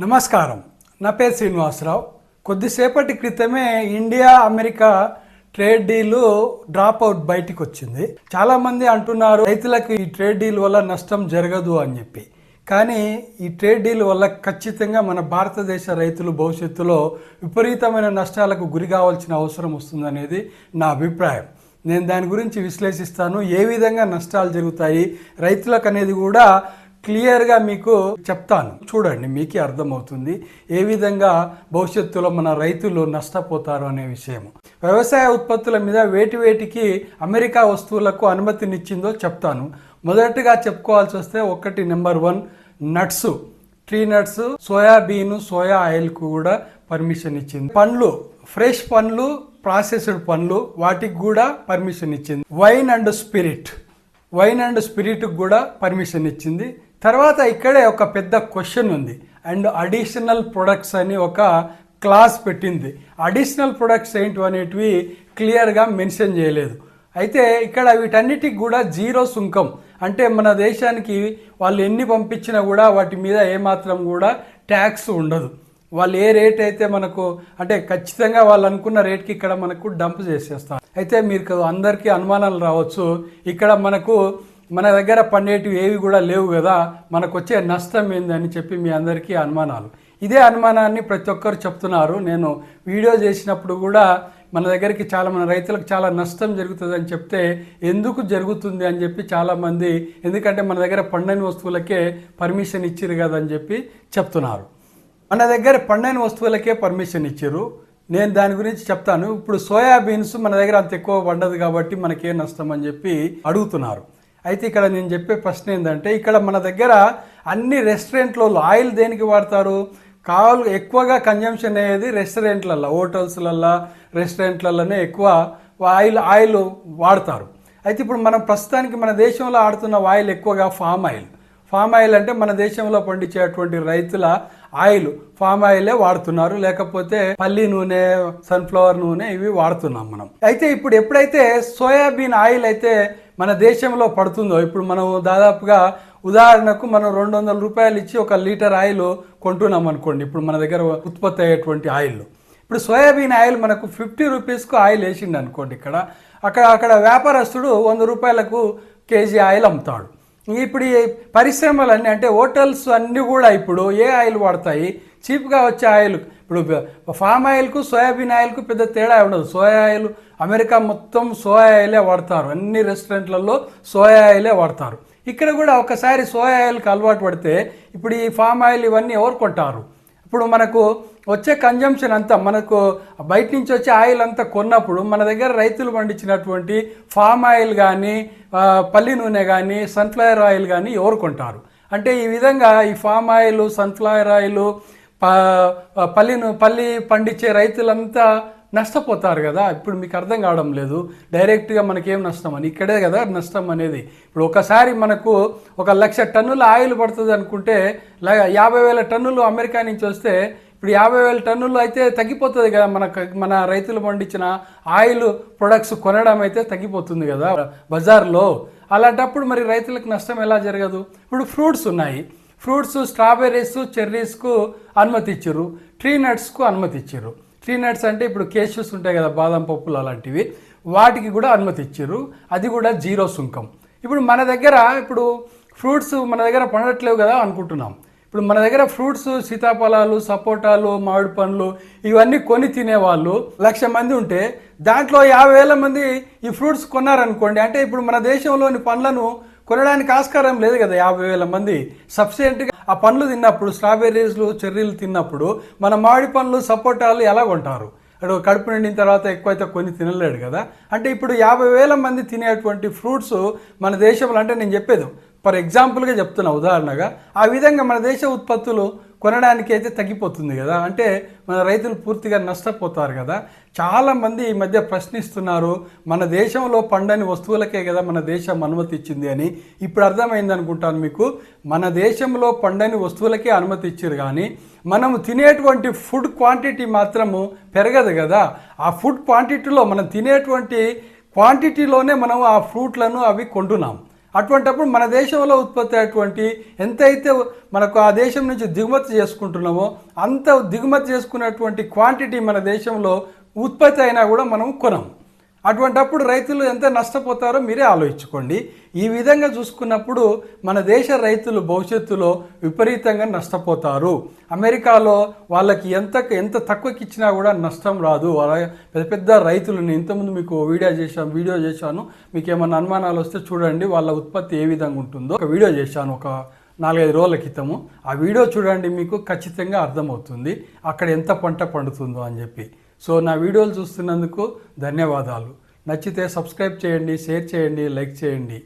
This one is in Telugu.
నమస్కారం. నా పేరు శ్రీనివాసరావు. కొద్దిసేపటి క్రితమే India America trade deal drop out బయటికి వచ్చింది. చాలామంది అంటున్నారు రైతులకు ఈ ట్రేడ్ డీల్ వల్ల నష్టం జరగదు అని చెప్పి. కానీ ఈ ట్రేడ్ డీల్ వల్ల ఖచ్చితంగా మన భారతదేశ రైతులు భవిష్యత్తులో విపరీతమైన నష్టాలకు గురి కావాల్సిన అవసరం వస్తుందనేది నా అభిప్రాయం. నేను దాని గురించి విశ్లేషిస్తాను. ఏ విధంగా నష్టాలు జరుగుతాయి? రైతులకు అనేది కూడా క్లియర్గా మీకు చెప్తాను. చూడండి మీకే అర్థమవుతుంది ఏ విధంగా భవిష్యత్తులో మన రైతులు నష్టపోతారు అనే విషయం వ్యవసాయ ఉత్పత్తుల మీద వేటి వేటికి అమెరికా వస్తువులకు అనుమతినిచ్చిందో చెప్తాను. మొదటగా చెప్పుకోవాల్సి వస్తే ఒకటి number one nuts. Tree nuts soybean soya ఆయిల్కు కూడా పర్మిషన్ ఇచ్చింది. పండ్లు ఫ్రెష్ పండ్లు ప్రాసెస్డ్ పండ్లు వాటికి కూడా పర్మిషన్ ఇచ్చింది. Wine and spirit. Wine and స్పిరిట్కి కూడా పర్మిషన్ ఇచ్చింది. తర్వాత ఇక్కడే ఒక పెద్ద క్వశ్చన్ ఉంది. అండ్ అడిషనల్ ప్రొడక్ట్స్ అని ఒక క్లాస్ పెట్టింది. అడిషనల్ ప్రొడక్ట్స్ ఏంటి అనేటివి క్లియర్గా మెన్షన్ చేయలేదు. అయితే ఇక్కడ వీటన్నిటికి కూడా జీరో సుంకం. అంటే మన దేశానికి వాళ్ళు ఎన్ని పంపించినా కూడా వాటి మీద ఏమాత్రం కూడా ట్యాక్స్ ఉండదు. వాళ్ళు ఏ రేట్ అయితే మనకు అంటే ఖచ్చితంగా వాళ్ళు అనుకున్న రేట్కి ఇక్కడ మనకు డంప్ చేసేస్తారు. అయితే మీరు అందరికీ అనుమానాలు రావచ్చు. ఇక్కడ మనకు మన దగ్గర పండేటివి ఏవి కూడా లేవు కదా మనకు వచ్చే నష్టం ఏందని చెప్పి మీ అందరికీ అనుమానాలు. ఇదే అనుమానాన్ని ప్రతి ఒక్కరు చెప్తున్నారు. నేను వీడియో చేసినప్పుడు కూడా మన దగ్గరికి చాలా మన రైతులకు చాలా నష్టం జరుగుతుందని చెప్తే ఎందుకు జరుగుతుంది అని చెప్పి చాలామంది ఎందుకంటే మన దగ్గర పండని వస్తువులకే పర్మిషన్ ఇచ్చిరు కదా అని చెప్పి చెప్తున్నారు. మన దగ్గర పండైన వస్తువులకే పర్మిషన్ ఇచ్చారు నేను దాని గురించి చెప్తాను. ఇప్పుడు సోయాబీన్స్ మన దగ్గర అంత ఎక్కువ పండదు కాబట్టి మనకేం నష్టం అని చెప్పి అడుగుతున్నారు. అయితే ఇక్కడ నేను చెప్పే ప్రశ్న ఏంటంటే ఇక్కడ మన దగ్గర అన్ని రెస్టారెంట్లలో ఆయిల్ దేనికి వాడతారు? కావాలి ఎక్కువగా కన్జంప్షన్ అయ్యేది రెస్టారెంట్లల్లో హోటల్స్లల్లో రెస్టారెంట్లలోనే ఎక్కువ ఆయిల్ ఆయిల్ వాడతారు. అయితే ఇప్పుడు మనం ప్రస్తుతానికి మన దేశంలో ఆడుతున్న ఆయిల్ ఎక్కువగా ఫామ్ ఆయిల్. ఫామ్ ఆయిల్ అంటే మన దేశంలో పండించేటువంటి రైతుల ఆయిల్. ఫామ్ ఆయిలే వాడుతున్నారు. లేకపోతే పల్లి నూనె సన్ఫ్లవర్ నూనె ఇవి వాడుతున్నాం మనం. అయితే ఇప్పుడు ఎప్పుడైతే సోయాబీన్ ఆయిల్ అయితే మన దేశంలో పడుతుందో ఇప్పుడు మనం దాదాపుగా ఉదాహరణకు మనం రెండు వందల రూపాయలు ఇచ్చి ఒక లీటర్ ఆయిల్ కొంటున్నాం అనుకోండి ఇప్పుడు మన దగ్గర ఉత్పత్తి అయ్యేటువంటి ఆయిల్. ఇప్పుడు సోయాబీన్ ఆయిల్ మనకు ఫిఫ్టీ రూపీస్కు ఆయిల్ వేసిండు అనుకోండి ఇక్కడ అక్కడ అక్కడ వ్యాపారస్తుడు వంద రూపాయలకు కేజీ ఆయిల్ అమ్ముతాడు. ఇప్పుడు ఈ పరిశ్రమలన్నీ అంటే హోటల్స్ అన్నీ కూడా ఇప్పుడు ఏ ఆయిల్ వాడతాయి? చీప్గా వచ్చే ఆయిల్ ఇప్పుడు ఫామ్ ఆయిల్కు సోయాబీన్ ఆయిల్కు పెద్ద తేడా ఉండదు. సోయా ఆయిల్ అమెరికా మొత్తం సోయా ఆయిలే వాడతారు. అన్ని రెస్టారెంట్లలో సోయా ఆయిలే వాడతారు. ఇక్కడ కూడా ఒకసారి సోయా ఆయిల్కి అలవాటు పడితే ఇప్పుడు ఈ ఫామ్ ఆయిల్ ఇవన్నీ ఎవరు కొంటారు? ఇప్పుడు మనకు వచ్చే కన్జంప్షన్ అంతా మనకు బయట నుంచి వచ్చే ఆయిల్ అంతా కొన్నప్పుడు మన దగ్గర రైతులు పండించినటువంటి ఫామ్ ఆయిల్ కానీ పల్లి నూనె కానీ సన్ఫ్లవర్ ఆయిల్ కానీ ఎవరు కొంటారు? అంటే ఈ విధంగా ఈ ఫామ్ ఆయిల్ సన్ఫ్లవర్ ఆయిల్ పల్లిను పల్లి పండించే రైతులంతా నష్టపోతారు కదా. ఇప్పుడు మీకు అర్థం కావడం లేదు. డైరెక్ట్గా మనకేం నష్టం అని. ఇక్కడే కదా నష్టం అనేది. ఇప్పుడు ఒకసారి మనకు ఒక లక్ష టన్నుల ఆయిల్ పడుతుంది అనుకుంటే యాభై వేల టన్నులు అమెరికా నుంచి వస్తే ఇప్పుడు యాభై వేల టన్నులు అయితే తగ్గిపోతుంది కదా మన మన రైతులు పండించిన ఆయిల్ ప్రొడక్ట్స్ కొనడం అయితే తగ్గిపోతుంది కదా బజార్లో. అలాంటప్పుడు మరి రైతులకు నష్టం ఎలా జరగదు? ఇప్పుడు ఫ్రూట్స్ ఉన్నాయి. ఫ్రూట్స్ స్ట్రాబెర్రీస్ చెర్రీస్కు అనుమతి ఇచ్చారు. ట్రీ నట్స్కు అనుమతి ఇచ్చారు. ట్రీ నట్స్ అంటే ఇప్పుడు కేష్యూస్ ఉంటాయి కదా బాదం పప్పులు అలాంటివి. వాటికి కూడా అనుమతి ఇచ్చారు. అది కూడా జీరో సుంకం. ఇప్పుడు మన దగ్గర ఇప్పుడు ఫ్రూట్స్ మన దగ్గర పండట్లేవు కదా అనుకుంటున్నాం. ఇప్పుడు మన దగ్గర ఫ్రూట్స్ సీతాఫలాలు సపోటాలు మామిడి పండ్లు ఇవన్నీ కొని తినేవాళ్ళు లక్ష మంది ఉంటే దాంట్లో యాభై వేల మంది ఈ ఫ్రూట్స్ కొన్నారనుకోండి. అంటే ఇప్పుడు మన దేశంలోని పండ్లను కొనడానికి ఆస్కారం లేదు కదా యాభై వేల మంది. సబ్సిడెంట్గా ఆ పండ్లు తిన్నప్పుడు స్ట్రాబెర్రీస్లు చెర్రీలు తిన్నప్పుడు మన మామిడి పండ్లు సపోటాలు ఎలా కొంటారు? అటు కడుపు నిండిన తర్వాత ఎక్కువైతే కొన్ని తినలేడు కదా. అంటే ఇప్పుడు యాభై వేల మంది తినేటువంటి ఫ్రూట్స్ మన దేశంలో అంటే నేను చెప్పేది ఫర్ ఎగ్జాంపుల్గా చెప్తున్నా ఉదాహరణగా ఆ విధంగా మన దేశ ఉత్పత్తులు కొనడానికి అయితే తగ్గిపోతుంది కదా. అంటే మన రైతులు పూర్తిగా నష్టపోతారు కదా. చాలామంది ఈ మధ్య ప్రశ్నిస్తున్నారు మన దేశంలో పండని వస్తువులకే కదా మన దేశం అనుమతి ఇచ్చింది అని. ఇప్పుడు అర్థమైంది అనుకుంటాను మీకు. మన దేశంలో పండని వస్తువులకే అనుమతి ఇచ్చారు కానీ మనము తినేటువంటి ఫుడ్ క్వాంటిటీ మాత్రము పెరగదు కదా. ఆ ఫుడ్ క్వాంటిటీలో మనం తినేటువంటి క్వాంటిటీలోనే మనం ఆ ఫ్రూట్లను అవి కొంటున్నాం. అటువంటప్పుడు మన దేశంలో ఉత్పత్తి అయ్యేటువంటి ఎంతైతే మనకు ఆ దేశం నుంచి దిగుమతి చేసుకుంటున్నామో అంత దిగుమతి చేసుకున్నటువంటి క్వాంటిటీ మన దేశంలో ఉత్పత్తి అయినా కూడా మనం కొనం అటువంటప్పుడు రైతులు ఎంత నష్టపోతారో మీరే ఆలోచించుకోండి. ఈ విధంగా చూసుకున్నప్పుడు మన దేశ రైతులు భవిష్యత్తులో విపరీతంగా నష్టపోతారు. అమెరికాలో వాళ్ళకి ఎంత ఎంత తక్కువకి ఇచ్చినా కూడా నష్టం రాదు. పెద్ద పెద్ద రైతులని ఇంతకుముందు మీకు వీడియో చేశాను వీడియో చేశాను. మీకు ఏమైనా అనుమానాలు వస్తే చూడండి వాళ్ళ ఉత్పత్తి ఏ విధంగా ఉంటుందో. ఒక వీడియో చేశాను ఒక నాలుగైదు రోజుల క్రితము. ఆ వీడియో చూడండి మీకు ఖచ్చితంగా అర్థమవుతుంది. అక్కడ ఎంత పంట పండుతుందో అని చెప్పి. సో నా వీడియోలు చూస్తున్నందుకు ధన్యవాదాలు. నచ్చితే సబ్స్క్రైబ్ చేయండి షేర్ చేయండి లైక్ చేయండి.